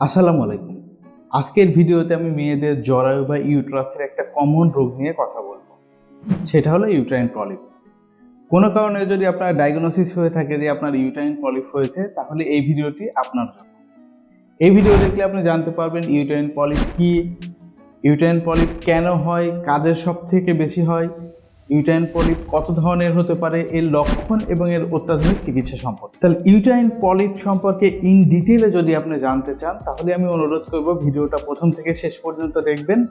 আসসালামু আলাইকুম। আজকের ভিডিওতে আমি মেয়েদের জরায়ু বা ইউট্রাসের একটা কমন রোগ নিয়ে কথা বলব। সেটা হলো ইউট্রাইন পলিপ কোনো কারণে যদি আপনার ডায়াগনোসিস হয়ে থাকে যে আপনার ইউট্রাইন পলিপ হয়েছে, তাহলে এই ভিডিওটি আপনার জন্য। এই ভিডিও দেখলে আপনি জানতে পারবেন ইউট্রাইন পলিপ কি ইউট্রাইন পলিপ কেন হয়, কাদের সব থেকে বেশি হয় ইউটাইন পলিপ কত ধরনের হতে পারে, এর লক্ষণ এবং এর অত্যাধুনিক চিকিৎসা সম্পর্কে। তাহলে ইউটাইন পলিপ সম্পর্কে ইন ডিটেলে যদি আপনি জানতে চান, তাহলে আমি অনুরোধ করব ভিডিওটা প্রথম থেকে শেষ পর্যন্ত দেখবেন।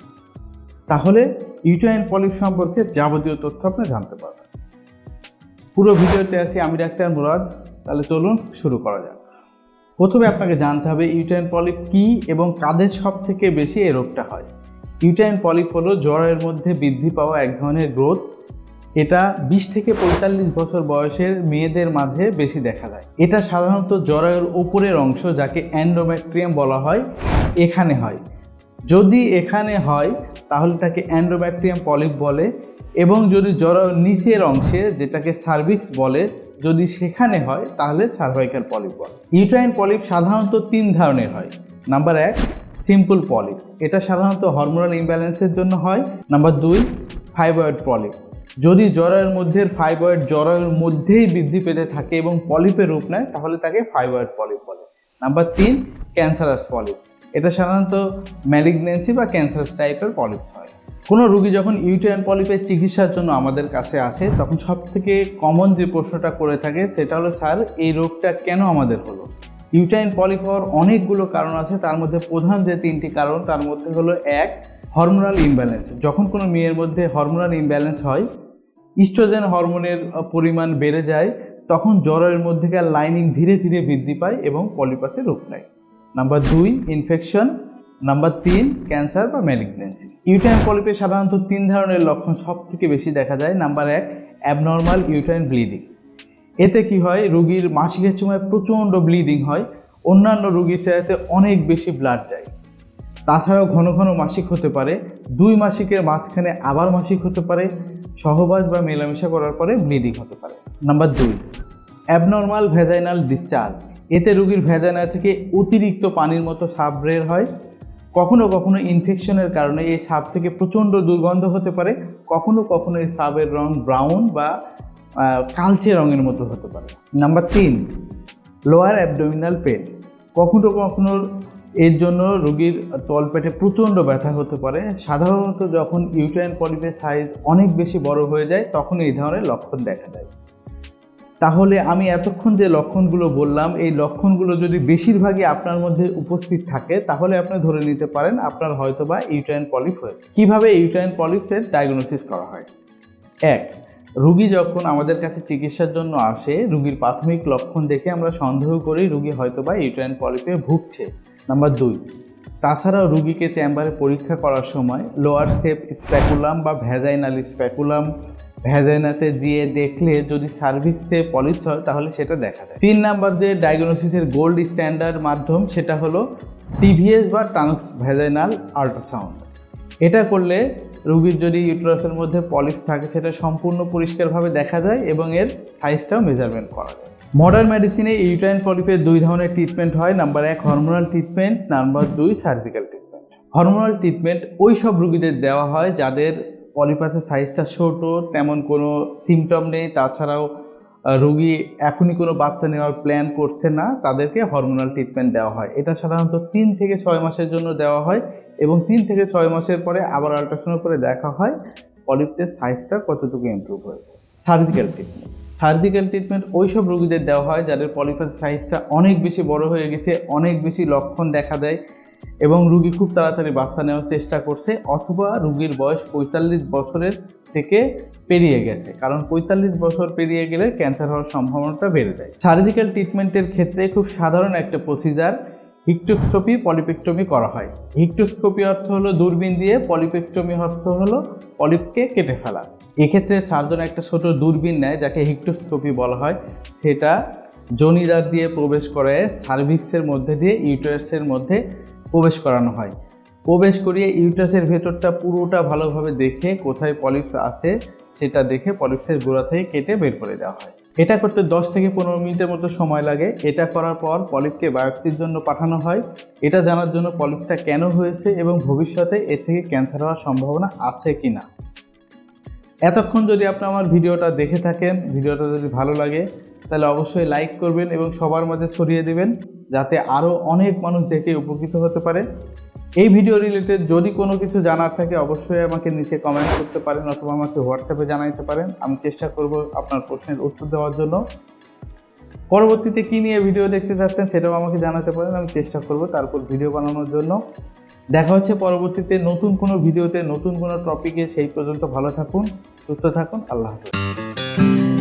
তাহলে ইউটাইন পলিপ সম্পর্কে যাবতীয় তথ্য আপনি জানতে পারবেন। পুরো ভিডিওতে আছি আমি ডাক্তার মুরাদ। তাহলে চলুন শুরু করা যাক। প্রথমে আপনাকে জানতে হবে ইউটাইন পলিপ কি এবং কাদের সব থেকে বেশি এই রোগটা হয়। ইউটাইন পলিপ হলো জ্বরের মধ্যে বৃদ্ধি পাওয়া এক ধরনের গ্রোথ। এটা বিশ থেকে পঁয়তাল্লিশ বছর বয়সের মেয়েদের মাঝে বেশি দেখা যায়। এটা সাধারণত জরায়ুর উপরের অংশ, যাকে অ্যান্ডোম্যাট্রিয়াম বলা হয়, এখানে হয়। যদি এখানে হয়, তাহলে তাকে অ্যান্ডোম্যাট্রিয়াম পলিপ বলে এবং যদি জরায়ুর নিচের অংশে, যেটাকে সার্ভিক্স বলে, যদি সেখানে হয়, তাহলে সার্ভাইকাল পলিপ বলে। ইউট্রাইন পলিপ সাধারণত তিন ধরনের হয়। নাম্বার এক সিম্পল পলিপ এটা সাধারণত হরমোনাল ইমব্যালেন্সের জন্য হয়। নাম্বার দুই ফাইবয়েড পলিপ যদি জরায়ুর মধ্যে ফাইবয়েড জরায়ুর মধ্যেই বৃদ্ধি পেতে থাকে এবং পলিপের রূপ নেয়, তাহলে তাকে ফাইবয়েড পলিপ বলে। নাম্বার তিন ক্যান্সারাস পলিপ এটা সাধারণত ম্যালিগনেন্সি বা ক্যান্সারাস টাইপের পলিপস হয়। কোনো রুগী যখন ইউটিআন পলিপের চিকিৎসার জন্য আমাদের কাছে আসে, তখন সব থেকে কমন যে প্রশ্নটা করে থাকে, সেটা হলো, স্যার, এই রোগটা কেন আমাদের হলো? ইউটাইন পলিপ হওয়ার অনেকগুলো কারণ আছে, তার মধ্যে প্রধান যে তিনটি কারণ, তার মধ্যে হলো এক হরমোনাল ইমব্যালেন্স যখন কোনো মেয়ের মধ্যে হরমোনাল ইমব্যালেন্স হয় ইস্ট্রোজেন হরমোনের পরিমাণ বেড়ে যায়, তখন জ্বরের মধ্যেকার লাইনিং ধীরে ধীরে বৃদ্ধি পায় এবং পলিপাসে রূপ নেয়। নাম্বার দুই ইনফেকশন নাম্বার তিন ক্যান্সার বা ম্যালিগনেন্সি ইউটাইন পলিপে সাধারণত তিন ধরনের লক্ষণ সব থেকে বেশি দেখা যায়। নাম্বার এক অ্যাবনর্মাল ইউটাইন ব্লিডিং এতে কি হয়? রুগীর মাসিকের সময় প্রচণ্ড ব্লিডিং হয়। অন্যান্য রুগীর চাইতে অনেক বেশি ব্লাড যায়। তাছাড়াও ঘন ঘন মাসিক হতে পারে। দুই মাসিকের মাঝখানে আবার মাসিক হতে পারে। সহবাস বা মেলামেশা করার পরে ব্লিডিং হতে পারে। নাম্বার দুই অ্যাবনর্মাল ভেজাইনাল ডিসচার্জ এতে রুগীর ভেজাইনা থেকে অতিরিক্ত পানির মতো সাপ বের হয়। কখনো কখনো ইনফেকশনের কারণে এই সাপ থেকে প্রচণ্ড দুর্গন্ধ হতে পারে। কখনো কখনো এই সাপের রং ব্রাউন বা কালচে রঙের মতো হতে পারে। নাম্বার তিন লোয়ার অ্যাবডোমিনাল পেন কখনো কখনো এর জন্য রোগীর তলপেটে প্রচণ্ড ব্যথা হতে পারে। সাধারণত যখন ইউটাইন পলিপের সাইজ অনেক বেশি বড় হয়ে যায়, তখন এই ধরনের লক্ষণ দেখা যায় তাহলে আমি এতক্ষণ যে লক্ষণগুলো বললাম, এই লক্ষণগুলো যদি বেশিরভাগই আপনার মধ্যে উপস্থিত থাকে, তাহলে আপনি ধরে নিতে পারেন আপনার হয়তো বা ইউটাইন পলিপ হয়েছে। কীভাবে ইউটাইন পলিপসের ডায়াগনোসিস করা হয়? এক রুগী যখন আমাদের কাছে চিকিৎসার জন্য আসে, রুগীর প্রাথমিক লক্ষণ দেখে আমরা সন্দেহ করি রুগী হয়তো বা ইউটাইন পলিপে ভুগছে। নাম্বার দুই, তাছাড়াও রুগীকে চেম্বারে পরীক্ষা করার সময় লোয়ার সেপ স্প্যাকুলাম বা ভ্যাজাইনাল স্প্যাকুলাম ভ্যাজাইনাতে দিয়ে দেখলে যদি সার্ভিক্সে পলিস হয় তাহলে সেটা দেখা যায়। তিন নাম্বার যে ডায়াগনোসিসের গোল্ড স্ট্যান্ডার্ড মাধ্যম সেটা হলো টিভিএস বা ট্রান্স ভ্যাজাইনাল আল্ট্রাসাউন্ড এটা করলে রুগীর যদি ইউটারাসের মধ্যে পলিস থাকে, সেটা সম্পূর্ণ পরিষ্কারভাবে দেখা যায় এবং এর সাইজটাও মেজারমেন্ট করা যায়। মডার্ন মেডিসিনে ইউটারাইন পলিপের দুই ধরনের ট্রিটমেন্ট হয়। নাম্বার এক হরমোনাল ট্রিটমেন্ট নাম্বার দুই সার্জিক্যাল ট্রিটমেন্ট হরমোনাল ট্রিটমেন্ট ওই সব রুগীদের দেওয়া হয়, যাদের পলিপাসের সাইজটা ছোট, তেমন কোনো সিমটম নেই। তাছাড়াও রুগী এখনই কোনো বাচ্চা নেওয়ার প্ল্যান করছে না, তাদেরকে হরমোনাল ট্রিটমেন্ট দেওয়া হয়। এটা সাধারণত তিন থেকে ছয় মাসের জন্য দেওয়া হয় এবং তিন থেকে ছয় মাসের পরে আবার আল্ট্রাসাউন্ড করে দেখা হয় পলিপের সাইজটা কতটুকু ইমপ্রুভ হয়েছে। সার্জিক্যাল ট্রিটমেন্ট সার্জিক্যাল ট্রিটমেন্ট ওই সব রোগীদের দেওয়া হয় যাদের পলিপের সাইজটা অনেক বেশি বড় হয়ে গেছে, অনেক বেশি লক্ষণ দেখা দেয় এবং রুগী খুব তাড়াতাড়ি বাচ্চা নেওয়ার চেষ্টা করছে, অথবা রুগীর বয়স পঁয়তাল্লিশ বছরের থেকে পেরিয়ে গেছে। কারণ পঁয়তাল্লিশ বছর পেরিয়ে গেলে ক্যান্সার হওয়ার সম্ভাবনাটা বেড়ে যায়। সার্জিক্যাল ট্রিটমেন্টের ক্ষেত্রে খুব সাধারণ একটা প্রসিজার হিক্টোস্কোপি পলিপেক্টমি করা হয়। হিক্টোস্কোপি অর্থ হলো দূরবীন দিয়ে পলিপেক্টমি অর্থ হলো পলিপকে কেটে ফেলা। এক্ষেত্রে সার্জন একটা ছোট দূরবীন নেয়, যাকে হিক্টোস্কোপি বলা হয়। সেটা জনিদার দিয়ে প্রবেশ করে সার্ভিক্সের মধ্যে দিয়ে ইউটারাসের মধ্যে প্রবেশ করানো হয়। প্রবেশ করিয়ে ইউটাসের ভেতরটা পুরোটা ভালোভাবে দেখে কোথায় পলিপস আছে সেটা দেখে পলিপসের গোড়া থেকে কেটে বের করে দেওয়া হয়। এটা করতে দশ থেকে পনেরো মিনিটের মতো সময় লাগে। এটা করার পর পলিপকে বায়োপসির জন্য পাঠানো হয়। এটা জানার জন্য পলিপটা কেন হয়েছে এবং ভবিষ্যতে এর থেকে ক্যান্সার হওয়ার সম্ভাবনা আছে কি না এতক্ষণ যদি আপনি আমার ভিডিওটা দেখে থাকেন, ভিডিওটা যদি ভালো লাগে তাহলে অবশ্যই লাইক করবেন এবং সবার মাঝে ছড়িয়ে দেবেন যাতে আরও অনেক মানুষ দেখে উপকৃত হতে পারে। এই ভিডিও রিলেটেড যদি কোনো কিছু জানার থাকে অবশ্যই আমাকে নিচে কমেন্ট করতে পারেন অথবা আমাকে হোয়াটসঅ্যাপে জানাইতে পারেন। আমি চেষ্টা করব আপনার প্রশ্নের উত্তর দেওয়ার জন্য। পরবর্তীতে কী নিয়ে ভিডিও দেখতে চাচ্ছেন সেটাও আমাকে জানাতে পারেন। আমি চেষ্টা করব তারপর ভিডিও বানানোর জন্য। দেখা হচ্ছে পরবর্তীতে নতুন কোনো ভিডিওতে নতুন কোনো টপিকে সেই পর্যন্ত ভালো থাকুন, সুস্থ থাকুন। আল্লাহ হাফেজ।